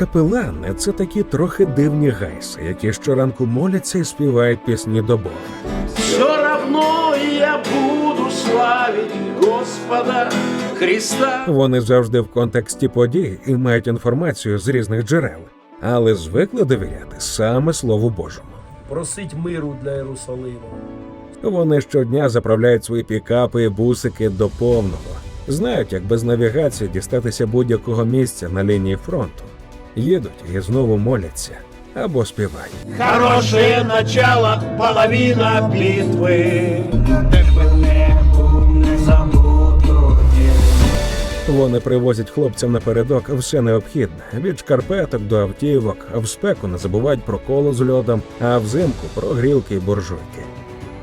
Капелани це такі трохи дивні гайси, які щоранку моляться і співають пісні до Бога. Все равно я буду славить Господа Христа. Вони завжди в контексті подій і мають інформацію з різних джерел, але звикли довіряти саме Слову Божому. просить миру для Єрусалиму. Вони щодня заправляють свої пікапи і бусики до повного. Знають, як без навігації дістатися будь-якого місця на лінії фронту. Їдуть і знову моляться або співають. Хорошее начало, половина битвы. Вони привозять хлопцям напередок все необхідне від шкарпеток до автівок, в спеку не забувають про коло з льодом, а взимку про грілки і буржуйки.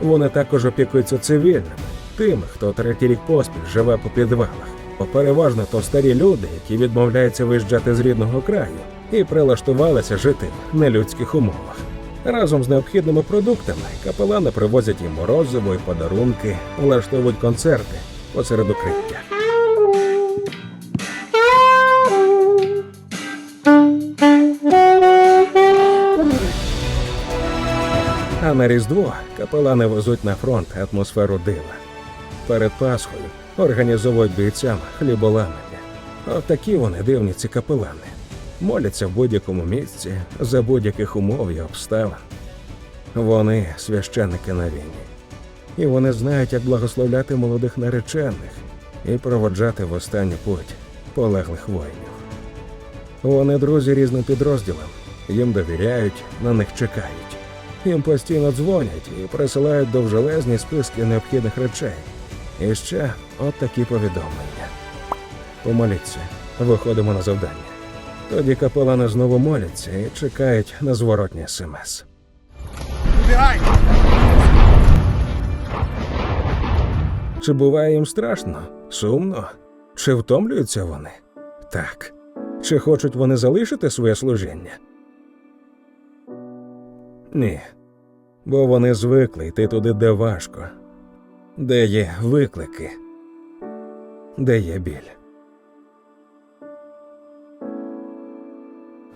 Вони також опікуються цивільними, тими, хто третій рік поспіль живе по підвалах. Бо переважно то старі люди, які відмовляються виїжджати з рідного краю і прилаштувалися жити в нелюдських умовах. Разом з необхідними продуктами капелани привозять їм морозиво і подарунки, влаштовують концерти посеред укриття. А на Різдво капелани везуть на фронт атмосферу дива. Перед Пасхою організовують бійцям хліболамання. От такі вони дивні ці капелани. Моляться в будь-якому місці, за будь-яких умов і обставин. Вони священники на війні. І вони знають, як благословляти молодих наречених і проводжати в останню путь полеглих воїнів. Вони друзі різним підрозділам, їм довіряють, на них чекають. Їм постійно дзвонять і присилають довжелезні списки необхідних речей. І ще от такі повідомлення. Помоліться, виходимо на завдання. Тоді капелани знову моляться і чекають на зворотній смс. Чи буває їм страшно, сумно? Чи втомлюються вони? Так. Чи хочуть вони залишити своє служіння? Ні. Бо вони звикли йти туди, де важко, де є виклики, де є біль.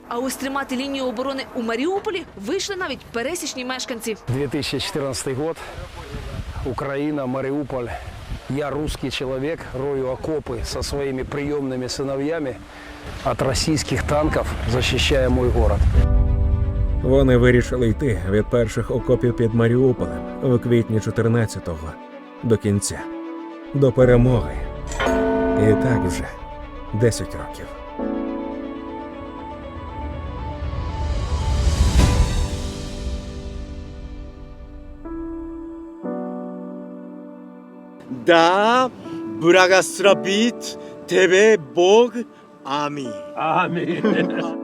А ось тримати лінію оборони у Маріуполі вийшли навіть пересічні мешканці. 2014 год. Украина, Мариуполь. Я русский человек, рою окопы со своими приемными сыновьями от российских танков, защищая мой город. Вони вирішили йти від перших окопів під Маріуполем в квітні 14-го до кінця, до перемоги. І так вже 10 років. Да, Брагастрабит, тебе Бог, Аминь. Амінь.